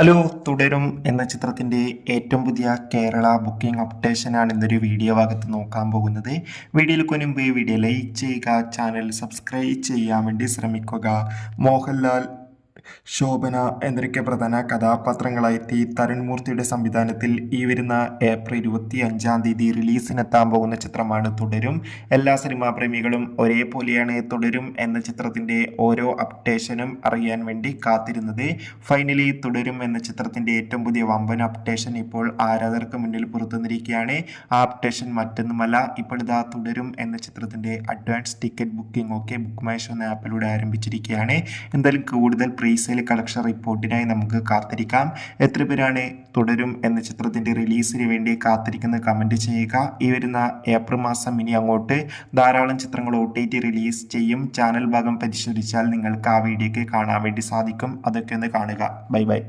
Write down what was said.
Hello തുടരും എന്ന ചിത്രത്തിന്റെ ഏറ്റവും പുതിയ കേരള ബുക്കിംഗ് അപ്ഡേഷനാണ് ഇന്നൊരു വീഡിയോ ഭാഗത്ത് നോക്കാൻ പോകുന്നത്. വീഡിയോയിൽ മുൻപ് വീഡിയോ ലൈക്ക് ചെയ്യുക ചാനൽ സബ്സ്ക്രൈബ് ചെയ്യാൻ വേണ്ടി ശ്രമിക്കുക. മോഹൻലാൽ ശോഭന എന്നൊക്കെ പ്രധാന കഥാപാത്രങ്ങളായെത്തി തരുൺമൂർത്തിയുടെ സംവിധാനത്തിൽ ഈ വരുന്ന ഏപ്രിൽ ഇരുപത്തി അഞ്ചാം തീയതി റിലീസിനെത്താൻ പോകുന്ന ചിത്രമാണ് തുടരും. എല്ലാ സിനിമാ പ്രേമികളും ഒരേപോലെയാണ് തുടരും എന്ന ചിത്രത്തിന്റെ ഓരോ അപ്ഡേഷനും അറിയാൻ വേണ്ടി കാത്തിരുന്നത്. ഫൈനലി തുടരും എന്ന ചിത്രത്തിന്റെ ഏറ്റവും പുതിയ വമ്പൻ അപ്ഡേഷൻ ഇപ്പോൾ ആരാധകർക്ക് മുന്നിൽ പുറത്തുനിന്നിരിക്കുകയാണ് ആ അപ്ഡേഷൻ മറ്റൊന്നുമല്ല ഇപ്പോഴിതാ തുടരും എന്ന ചിത്രത്തിന്റെ അഡ്വാൻസ് ടിക്കറ്റ് ബുക്കിംഗ് ഒക്കെ ബുക്ക് മൈ ഷോ എന്ന ആപ്പിലൂടെ ആരംഭിച്ചിരിക്കുകയാണ്. എന്തായാലും കൂടുതൽ പ്രീസെയിൽ കളക്ഷൻ റിപ്പോർട്ടിനായി നമുക്ക് കാത്തിരിക്കാം. എത്ര പേരാണ് തുടരും എന്ന ചിത്രത്തിന്റെ റിലീസിന് വേണ്ടി കാത്തിരിക്കുന്ന കമന്റ് ചെയ്യുക. ഈ വരുന്ന ഏപ്രിൽ മാസം ഇനി അങ്ങോട്ട് ധാരാളം ചിത്രങ്ങൾ ഒ ടി ടി റിലീസ് ചെയ്യും. ചാനൽ ഭാഗം പരിശോധിച്ചാൽ നിങ്ങൾക്ക് ആ വീഡിയോക്ക് കാണാൻ വേണ്ടി സാധിക്കും. അതൊക്കെ ഒന്ന് കാണുക. Bye bye.